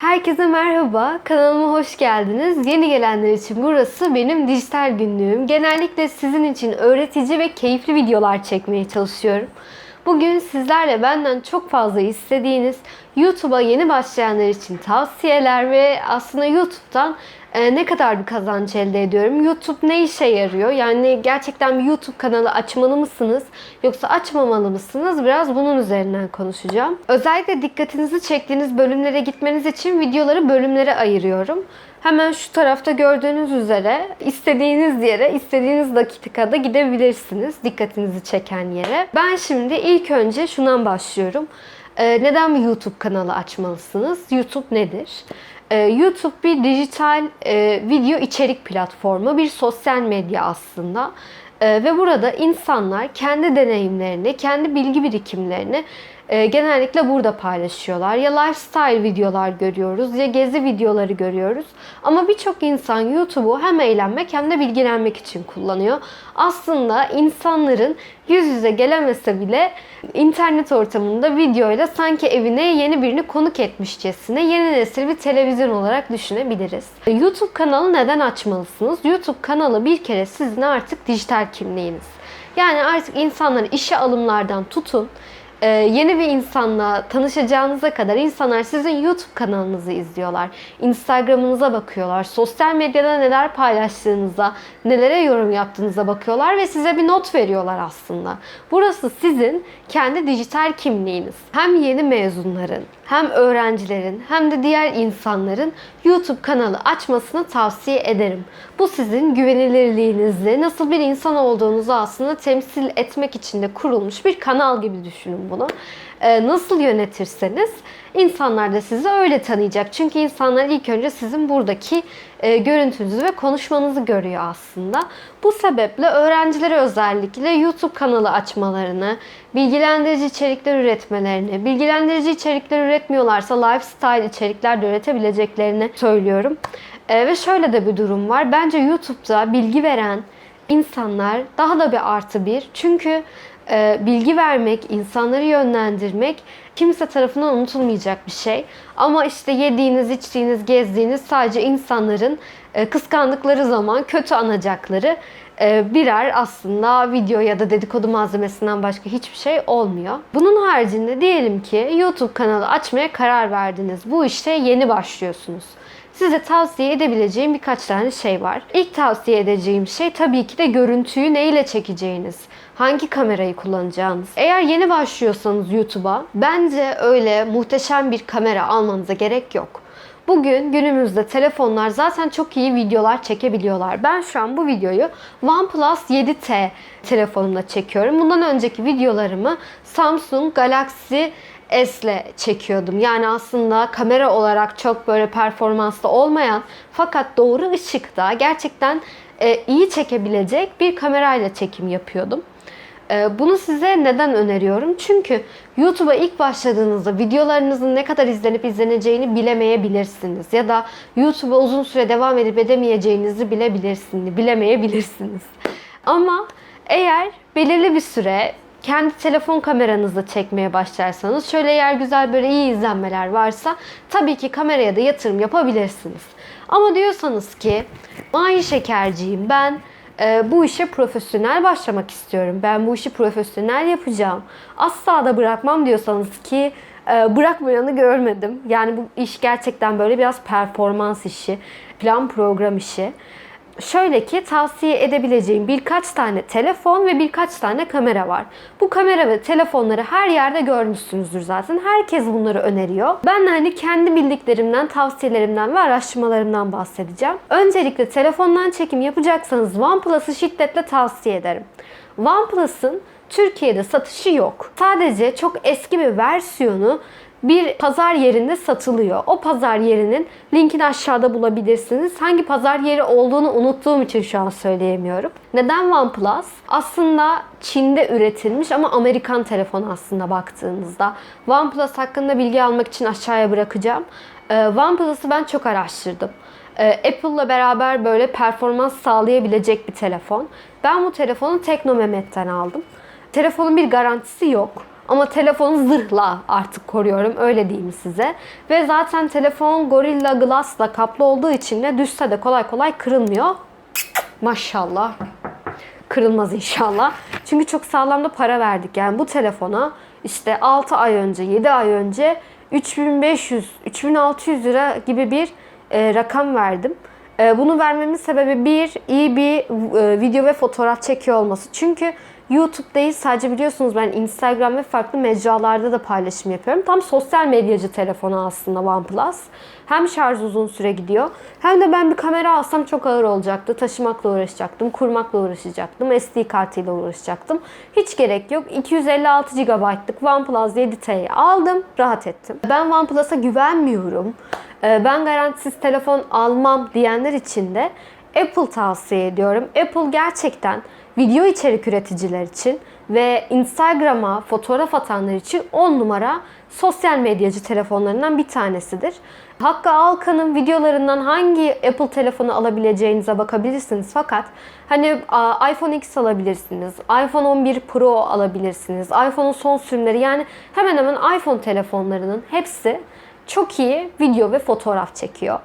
Herkese merhaba, kanalıma hoş geldiniz. Yeni gelenler için burası benim dijital günlüğüm. Genellikle sizin için öğretici ve keyifli videolar çekmeye çalışıyorum. Bugün sizlerle benden çok fazla istediğiniz YouTube'a yeni başlayanlar için tavsiyeler ve aslında YouTube'dan e, ne kadar bir kazanç elde ediyorum? YouTube ne işe yarıyor? Yani gerçekten bir YouTube kanalı açmalı mısınız? Yoksa açmamalı mısınız? Biraz bunun üzerinden konuşacağım. Özellikle dikkatinizi çektiğiniz bölümlere gitmeniz için videoları bölümlere ayırıyorum. Hemen şu tarafta gördüğünüz üzere istediğiniz yere, istediğiniz dakikada gidebilirsiniz. Dikkatinizi çeken yere. Ben şimdi ilk önce şundan başlıyorum. Ee, neden bir YouTube kanalı açmalısınız? YouTube nedir? Ee, YouTube bir dijital e, video içerik platformu, bir sosyal medya aslında. Ee, ve burada insanlar kendi deneyimlerini, kendi bilgi birikimlerini e, genellikle burada paylaşıyorlar. Ya lifestyle videolar görüyoruz ya gezi videoları görüyoruz. Ama birçok insan YouTube'u hem eğlenmek hem de bilgilenmek için kullanıyor. Aslında insanların yüz yüze gelemese bile internet ortamında videoyla sanki evine yeni birini konuk etmişçesine yeni nesil bir televizyon olarak düşünebiliriz. YouTube kanalı neden açmalısınız? YouTube kanalı bir kere sizin artık dijital kimliğiniz. Yani artık insanları işe alımlardan tutun, ee, yeni bir insanla tanışacağınıza kadar insanlar sizin YouTube kanalınızı izliyorlar. Instagram'ınıza bakıyorlar. Sosyal medyada neler paylaştığınıza, nelere yorum yaptığınıza bakıyorlar ve size bir not veriyorlar aslında. Burası sizin kendi dijital kimliğiniz. Hem yeni mezunların, hem öğrencilerin, hem de diğer insanların YouTube kanalı açmasını tavsiye ederim. Bu sizin güvenilirliğinizi, nasıl bir insan olduğunuzu aslında temsil etmek için de kurulmuş bir kanal gibi düşünün bunu. Ee, nasıl yönetirseniz insanlar da sizi öyle tanıyacak. Çünkü insanlar ilk önce sizin buradaki e, görüntünüzü ve konuşmanızı görüyor aslında. Bu sebeple öğrencilere özellikle YouTube kanalı açmalarını, bilgilendirici içerikler üretmelerini, bilgilendirici içerikler üretmiyorlarsa lifestyle içerikler de üretebileceklerini söylüyorum. E, ve şöyle de bir durum var. Bence YouTube'da bilgi veren insanlar daha da bir artı bir. Çünkü e, bilgi vermek, insanları yönlendirmek kimse tarafından unutulmayacak bir şey. Ama işte yediğiniz, içtiğiniz, gezdiğiniz sadece insanların e, kıskandıkları zaman kötü anacakları e, birer aslında video ya da dedikodu malzemesinden başka hiçbir şey olmuyor. Bunun haricinde diyelim ki YouTube kanalı açmaya karar verdiniz. Bu işe yeni başlıyorsunuz size tavsiye edebileceğim birkaç tane şey var. İlk tavsiye edeceğim şey tabii ki de görüntüyü neyle çekeceğiniz. Hangi kamerayı kullanacağınız. Eğer yeni başlıyorsanız YouTube'a bence öyle muhteşem bir kamera almanıza gerek yok. Bugün günümüzde telefonlar zaten çok iyi videolar çekebiliyorlar. Ben şu an bu videoyu OnePlus 7T telefonumla çekiyorum. Bundan önceki videolarımı Samsung Galaxy S'le çekiyordum. Yani aslında kamera olarak çok böyle performanslı olmayan fakat doğru ışıkta gerçekten e, iyi çekebilecek bir kamerayla çekim yapıyordum. E, bunu size neden öneriyorum? Çünkü YouTube'a ilk başladığınızda videolarınızın ne kadar izlenip izleneceğini bilemeyebilirsiniz. Ya da YouTube'a uzun süre devam edip edemeyeceğinizi bilebilirsiniz, bilemeyebilirsiniz. Ama eğer belirli bir süre kendi telefon kameranızla çekmeye başlarsanız şöyle eğer güzel böyle iyi izlenmeler varsa tabii ki kameraya da yatırım yapabilirsiniz. Ama diyorsanız ki Mahi Şekerciyim ben e, bu işe profesyonel başlamak istiyorum. Ben bu işi profesyonel yapacağım. Asla da bırakmam diyorsanız ki e, bırakmayanı görmedim. Yani bu iş gerçekten böyle biraz performans işi, plan program işi. Şöyle ki tavsiye edebileceğim birkaç tane telefon ve birkaç tane kamera var. Bu kamera ve telefonları her yerde görmüşsünüzdür zaten. Herkes bunları öneriyor. Ben de hani kendi bildiklerimden, tavsiyelerimden ve araştırmalarımdan bahsedeceğim. Öncelikle telefondan çekim yapacaksanız OnePlus'ı şiddetle tavsiye ederim. OnePlus'ın Türkiye'de satışı yok. Sadece çok eski bir versiyonu bir pazar yerinde satılıyor. O pazar yerinin linkini aşağıda bulabilirsiniz. Hangi pazar yeri olduğunu unuttuğum için şu an söyleyemiyorum. Neden OnePlus? Aslında Çin'de üretilmiş ama Amerikan telefonu aslında baktığınızda. OnePlus hakkında bilgi almak için aşağıya bırakacağım. Ee, OnePlus'ı ben çok araştırdım. Ee, Apple'la beraber böyle performans sağlayabilecek bir telefon. Ben bu telefonu Teknomehmet'ten aldım. Telefonun bir garantisi yok. Ama telefonu zırhla artık koruyorum öyle diyeyim size. Ve zaten telefon Gorilla Glass'la kaplı olduğu için de düşse de kolay kolay kırılmıyor. Maşallah. Kırılmaz inşallah. Çünkü çok sağlam da para verdik. Yani bu telefona işte 6 ay önce, 7 ay önce 3500, 3600 lira gibi bir e, rakam verdim. E, bunu vermemin sebebi bir, iyi bir e, video ve fotoğraf çekiyor olması. Çünkü YouTube değil sadece biliyorsunuz ben Instagram ve farklı mecralarda da paylaşım yapıyorum. Tam sosyal medyacı telefonu aslında OnePlus. Hem şarj uzun süre gidiyor hem de ben bir kamera alsam çok ağır olacaktı. Taşımakla uğraşacaktım, kurmakla uğraşacaktım, SD kartıyla uğraşacaktım. Hiç gerek yok. 256 GB'lık OnePlus 7T'yi aldım, rahat ettim. Ben OnePlus'a güvenmiyorum. Ee, Ben garantisiz telefon almam diyenler için de Apple tavsiye ediyorum. Apple gerçekten video içerik üreticiler için ve Instagram'a fotoğraf atanlar için 10 numara sosyal medyacı telefonlarından bir tanesidir. Hakkı Alkan'ın videolarından hangi Apple telefonu alabileceğinize bakabilirsiniz. Fakat hani iPhone X alabilirsiniz, iPhone 11 Pro alabilirsiniz, iPhone'un son sürümleri yani hemen hemen iPhone telefonlarının hepsi çok iyi video ve fotoğraf çekiyor.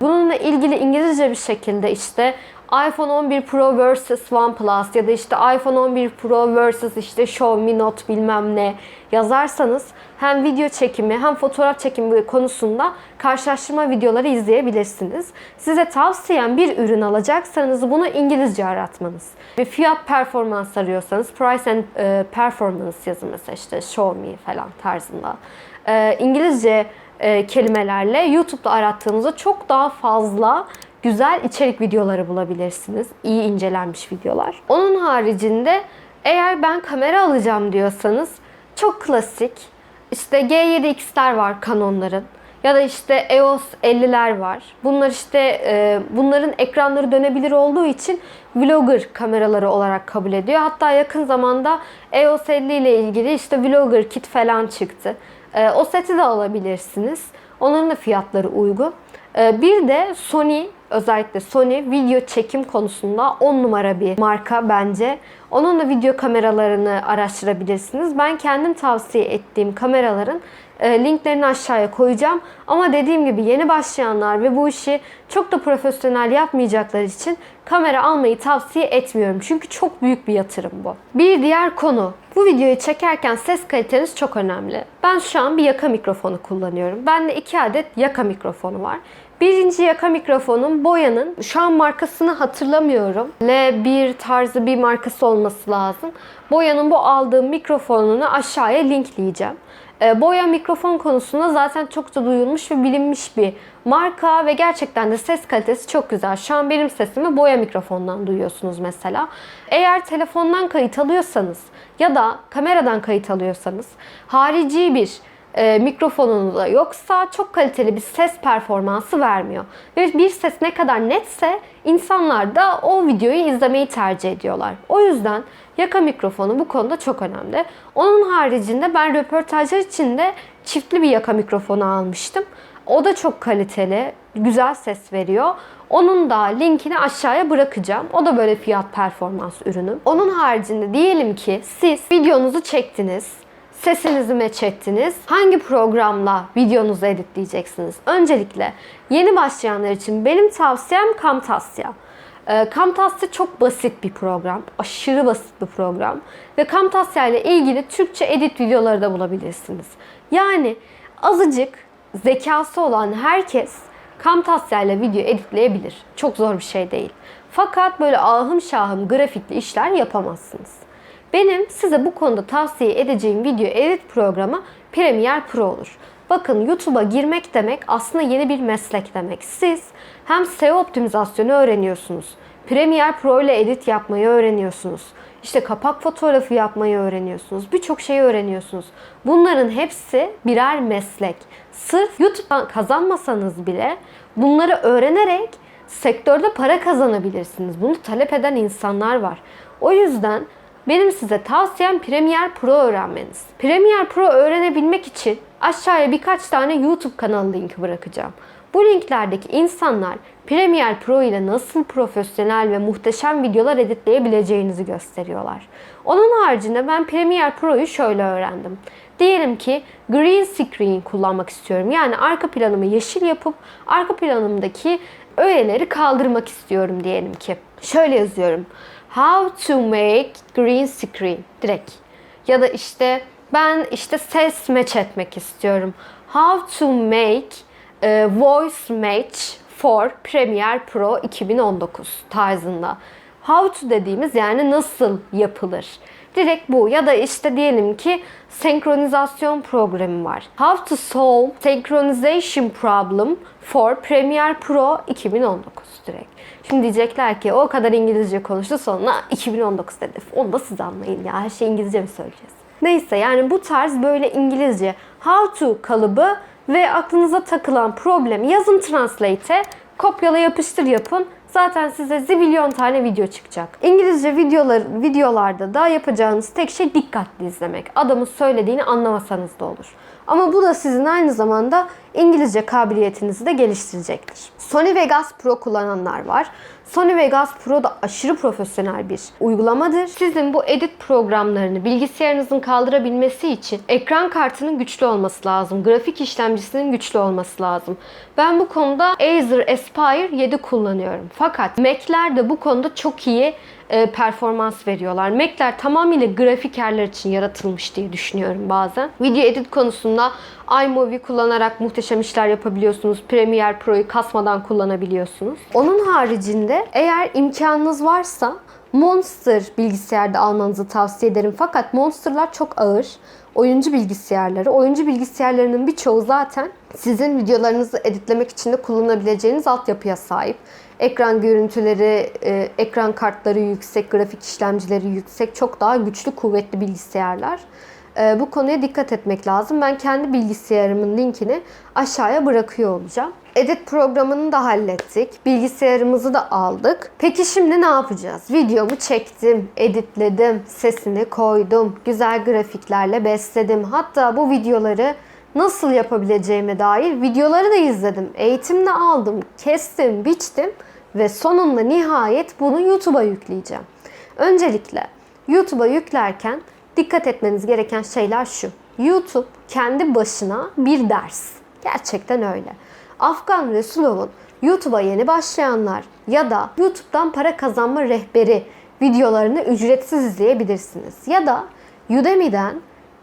Bununla ilgili İngilizce bir şekilde işte iPhone 11 Pro vs OnePlus ya da işte iPhone 11 Pro vs işte Xiaomi Note bilmem ne yazarsanız hem video çekimi hem fotoğraf çekimi konusunda karşılaştırma videoları izleyebilirsiniz. Size tavsiyem bir ürün alacaksanız bunu İngilizce aratmanız. Ve fiyat performans arıyorsanız price and e, performance yazın mesela işte Xiaomi falan tarzında. E, İngilizce e, kelimelerle YouTube'da arattığınızda çok daha fazla güzel içerik videoları bulabilirsiniz. İyi incelenmiş videolar. Onun haricinde eğer ben kamera alacağım diyorsanız çok klasik işte G7X'ler var Canon'ların ya da işte EOS 50'ler var. Bunlar işte e, bunların ekranları dönebilir olduğu için vlogger kameraları olarak kabul ediyor. Hatta yakın zamanda EOS 50 ile ilgili işte vlogger kit falan çıktı. E, o seti de alabilirsiniz. Onların da fiyatları uygun. E, bir de Sony özellikle Sony video çekim konusunda 10 numara bir marka bence. Onun da video kameralarını araştırabilirsiniz. Ben kendim tavsiye ettiğim kameraların e, linklerini aşağıya koyacağım. Ama dediğim gibi yeni başlayanlar ve bu işi çok da profesyonel yapmayacaklar için kamera almayı tavsiye etmiyorum. Çünkü çok büyük bir yatırım bu. Bir diğer konu. Bu videoyu çekerken ses kaliteniz çok önemli. Ben şu an bir yaka mikrofonu kullanıyorum. Bende iki adet yaka mikrofonu var. Birinci yaka mikrofonum Boya'nın. Şu an markasını hatırlamıyorum. L1 tarzı bir markası olması lazım. Boya'nın bu aldığım mikrofonunu aşağıya linkleyeceğim. E, Boya mikrofon konusunda zaten çokça duyulmuş ve bilinmiş bir marka ve gerçekten de ses kalitesi çok güzel. Şu an benim sesimi Boya mikrofondan duyuyorsunuz mesela. Eğer telefondan kayıt alıyorsanız ya da kameradan kayıt alıyorsanız harici bir e, mikrofonunuz da yoksa çok kaliteli bir ses performansı vermiyor. Ve bir ses ne kadar netse insanlar da o videoyu izlemeyi tercih ediyorlar. O yüzden yaka mikrofonu bu konuda çok önemli. Onun haricinde ben röportajlar için de çiftli bir yaka mikrofonu almıştım. O da çok kaliteli, güzel ses veriyor. Onun da linkini aşağıya bırakacağım. O da böyle fiyat performans ürünü. Onun haricinde diyelim ki siz videonuzu çektiniz sesinizi meç ettiniz. Hangi programla videonuzu editleyeceksiniz? Öncelikle yeni başlayanlar için benim tavsiyem Camtasia. Ee, Camtasia çok basit bir program. Aşırı basit bir program. Ve Camtasia ile ilgili Türkçe edit videoları da bulabilirsiniz. Yani azıcık zekası olan herkes Camtasia ile video editleyebilir. Çok zor bir şey değil. Fakat böyle ahım şahım grafikli işler yapamazsınız. Benim size bu konuda tavsiye edeceğim video edit programı Premiere Pro olur. Bakın YouTube'a girmek demek aslında yeni bir meslek demek. Siz hem SEO optimizasyonu öğreniyorsunuz. Premiere Pro ile edit yapmayı öğreniyorsunuz. İşte kapak fotoğrafı yapmayı öğreniyorsunuz. Birçok şeyi öğreniyorsunuz. Bunların hepsi birer meslek. Sırf YouTube'dan kazanmasanız bile bunları öğrenerek sektörde para kazanabilirsiniz. Bunu talep eden insanlar var. O yüzden benim size tavsiyem Premiere Pro öğrenmeniz. Premiere Pro öğrenebilmek için aşağıya birkaç tane YouTube kanalı linki bırakacağım. Bu linklerdeki insanlar Premiere Pro ile nasıl profesyonel ve muhteşem videolar editleyebileceğinizi gösteriyorlar. Onun haricinde ben Premiere Pro'yu şöyle öğrendim. Diyelim ki green screen kullanmak istiyorum. Yani arka planımı yeşil yapıp arka planımdaki öğeleri kaldırmak istiyorum diyelim ki. Şöyle yazıyorum. How to make green screen direkt. Ya da işte ben işte ses match etmek istiyorum. How to make e, voice match for Premiere Pro 2019 tarzında. How to dediğimiz yani nasıl yapılır. Direkt bu ya da işte diyelim ki senkronizasyon programı var. How to solve synchronization problem for Premiere Pro 2019 direkt. Şimdi diyecekler ki o kadar İngilizce konuştu sonra 2019 dedi. Onu da siz anlayın ya her şey İngilizce mi söyleyeceğiz? Neyse yani bu tarz böyle İngilizce how to kalıbı ve aklınıza takılan problemi yazın translate'e kopyala yapıştır yapın. Zaten size zibilyon tane video çıkacak. İngilizce videolar, videolarda da yapacağınız tek şey dikkatli izlemek. Adamın söylediğini anlamasanız da olur. Ama bu da sizin aynı zamanda İngilizce kabiliyetinizi de geliştirecektir. Sony Vegas Pro kullananlar var. Sony Vegas Pro da aşırı profesyonel bir uygulamadır. Sizin bu edit programlarını bilgisayarınızın kaldırabilmesi için ekran kartının güçlü olması lazım. Grafik işlemcisinin güçlü olması lazım. Ben bu konuda Acer Aspire 7 kullanıyorum. Fakat Mac'ler de bu konuda çok iyi e, performans veriyorlar. Mac'ler tamamıyla grafikerler için yaratılmış diye düşünüyorum bazen. Video edit konusunda iMovie kullanarak muhteşem işler yapabiliyorsunuz. Premiere Pro'yu kasmadan kullanabiliyorsunuz. Onun haricinde eğer imkanınız varsa Monster bilgisayarda almanızı tavsiye ederim. Fakat Monster'lar çok ağır. Oyuncu bilgisayarları. Oyuncu bilgisayarlarının birçoğu zaten sizin videolarınızı editlemek için de kullanabileceğiniz altyapıya sahip. Ekran görüntüleri, e, ekran kartları yüksek, grafik işlemcileri yüksek, çok daha güçlü, kuvvetli bilgisayarlar. E, bu konuya dikkat etmek lazım. Ben kendi bilgisayarımın linkini aşağıya bırakıyor olacağım. Edit programını da hallettik. Bilgisayarımızı da aldık. Peki şimdi ne yapacağız? Videomu çektim, editledim, sesini koydum, güzel grafiklerle besledim. Hatta bu videoları nasıl yapabileceğime dair videoları da izledim. Eğitimde aldım, kestim, biçtim ve sonunda nihayet bunu YouTube'a yükleyeceğim. Öncelikle YouTube'a yüklerken dikkat etmeniz gereken şeyler şu. YouTube kendi başına bir ders. Gerçekten öyle. Afgan Resulov'un YouTube'a yeni başlayanlar ya da YouTube'dan para kazanma rehberi videolarını ücretsiz izleyebilirsiniz. Ya da Udemy'den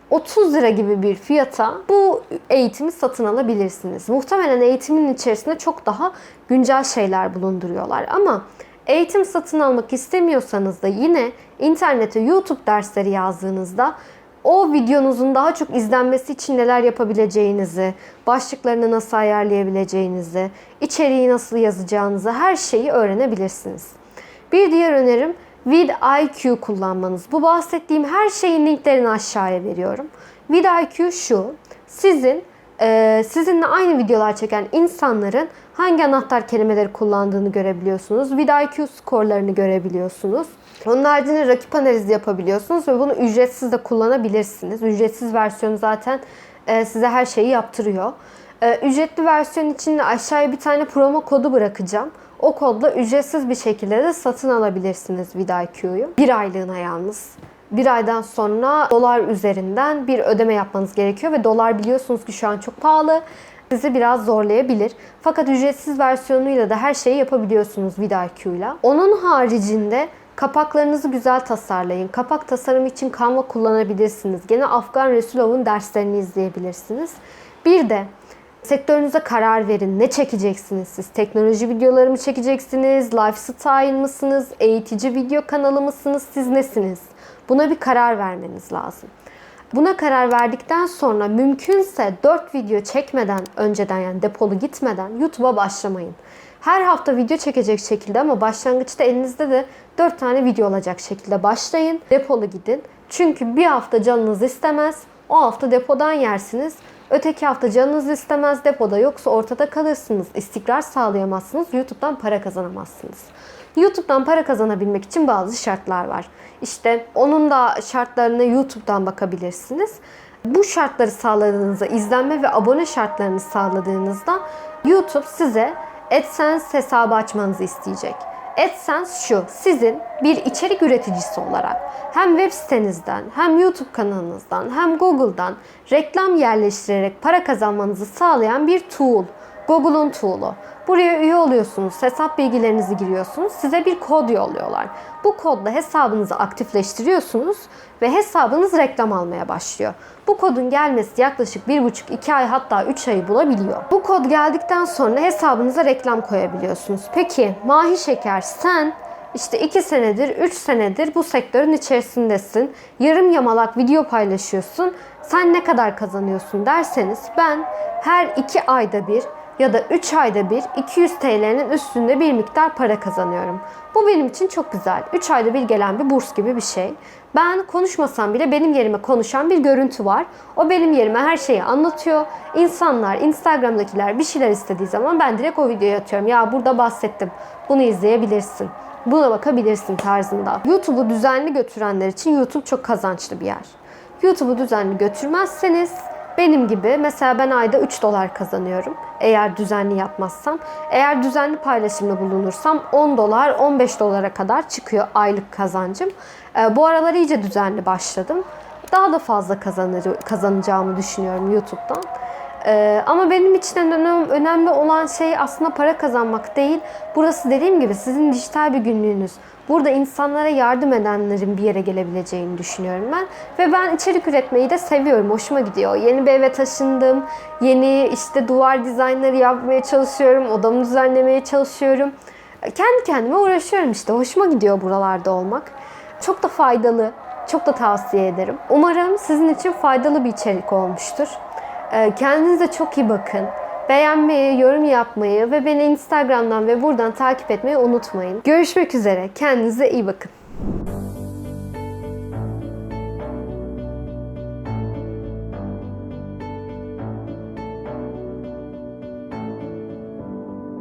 30 lira gibi bir fiyata bu eğitimi satın alabilirsiniz. Muhtemelen eğitimin içerisinde çok daha güncel şeyler bulunduruyorlar ama eğitim satın almak istemiyorsanız da yine internete YouTube dersleri yazdığınızda o videonuzun daha çok izlenmesi için neler yapabileceğinizi, başlıklarını nasıl ayarlayabileceğinizi, içeriği nasıl yazacağınızı her şeyi öğrenebilirsiniz. Bir diğer önerim vidIQ kullanmanız. Bu bahsettiğim her şeyin linklerini aşağıya veriyorum. vidIQ şu, sizin e, sizinle aynı videolar çeken insanların hangi anahtar kelimeleri kullandığını görebiliyorsunuz. vidIQ skorlarını görebiliyorsunuz. Onun haricinde rakip analizi yapabiliyorsunuz ve bunu ücretsiz de kullanabilirsiniz. Ücretsiz versiyonu zaten e, size her şeyi yaptırıyor. E, ücretli versiyon için de aşağıya bir tane promo kodu bırakacağım. O kodla ücretsiz bir şekilde de satın alabilirsiniz vidIQ'yu. Bir aylığına yalnız. Bir aydan sonra dolar üzerinden bir ödeme yapmanız gerekiyor ve dolar biliyorsunuz ki şu an çok pahalı. Sizi biraz zorlayabilir. Fakat ücretsiz versiyonuyla da her şeyi yapabiliyorsunuz vidIQ'yla. Onun haricinde Kapaklarınızı güzel tasarlayın. Kapak tasarımı için Canva kullanabilirsiniz. Gene Afgan Resulov'un derslerini izleyebilirsiniz. Bir de sektörünüze karar verin. Ne çekeceksiniz siz? Teknoloji videoları mı çekeceksiniz? Lifestyle mısınız? Eğitici video kanalı mısınız? Siz nesiniz? Buna bir karar vermeniz lazım. Buna karar verdikten sonra mümkünse 4 video çekmeden önceden yani depolu gitmeden YouTube'a başlamayın. Her hafta video çekecek şekilde ama başlangıçta elinizde de 4 tane video olacak şekilde başlayın. Depolu gidin. Çünkü bir hafta canınız istemez. O hafta depodan yersiniz. Öteki hafta canınız istemez depoda yoksa ortada kalırsınız. İstikrar sağlayamazsınız. YouTube'dan para kazanamazsınız. YouTube'dan para kazanabilmek için bazı şartlar var. İşte onun da şartlarına YouTube'dan bakabilirsiniz. Bu şartları sağladığınızda, izlenme ve abone şartlarını sağladığınızda YouTube size AdSense hesabı açmanızı isteyecek. AdSense şu, sizin bir içerik üreticisi olarak hem web sitenizden, hem YouTube kanalınızdan, hem Google'dan reklam yerleştirerek para kazanmanızı sağlayan bir tool. Google'un tool'u. Buraya üye oluyorsunuz, hesap bilgilerinizi giriyorsunuz, size bir kod yolluyorlar. Bu kodla hesabınızı aktifleştiriyorsunuz ve hesabınız reklam almaya başlıyor. Bu kodun gelmesi yaklaşık 1,5-2 ay hatta 3 ayı bulabiliyor. Bu kod geldikten sonra hesabınıza reklam koyabiliyorsunuz. Peki Mahi Şeker sen işte 2 senedir, 3 senedir bu sektörün içerisindesin. Yarım yamalak video paylaşıyorsun. Sen ne kadar kazanıyorsun derseniz ben her 2 ayda bir ya da 3 ayda bir 200 TL'nin üstünde bir miktar para kazanıyorum. Bu benim için çok güzel. 3 ayda bir gelen bir burs gibi bir şey. Ben konuşmasam bile benim yerime konuşan bir görüntü var. O benim yerime her şeyi anlatıyor. İnsanlar, Instagram'dakiler bir şeyler istediği zaman ben direkt o videoyu atıyorum. Ya burada bahsettim. Bunu izleyebilirsin. Buna bakabilirsin tarzında. YouTube'u düzenli götürenler için YouTube çok kazançlı bir yer. YouTube'u düzenli götürmezseniz benim gibi mesela ben ayda 3 dolar kazanıyorum eğer düzenli yapmazsam. Eğer düzenli paylaşımda bulunursam 10 dolar 15 dolara kadar çıkıyor aylık kazancım. Ee, bu aralar iyice düzenli başladım. Daha da fazla kazanır, kazanacağımı düşünüyorum YouTube'dan. Ee, ama benim için önemli olan şey aslında para kazanmak değil. Burası dediğim gibi sizin dijital bir günlüğünüz. Burada insanlara yardım edenlerin bir yere gelebileceğini düşünüyorum ben. Ve ben içerik üretmeyi de seviyorum. Hoşuma gidiyor. Yeni bir eve taşındım. Yeni işte duvar dizaynları yapmaya çalışıyorum. Odamı düzenlemeye çalışıyorum. Kendi kendime uğraşıyorum işte. Hoşuma gidiyor buralarda olmak. Çok da faydalı. Çok da tavsiye ederim. Umarım sizin için faydalı bir içerik olmuştur. Ee, Kendinize çok iyi bakın. Beğenmeyi, yorum yapmayı ve beni Instagram'dan ve buradan takip etmeyi unutmayın. Görüşmek üzere. Kendinize iyi bakın.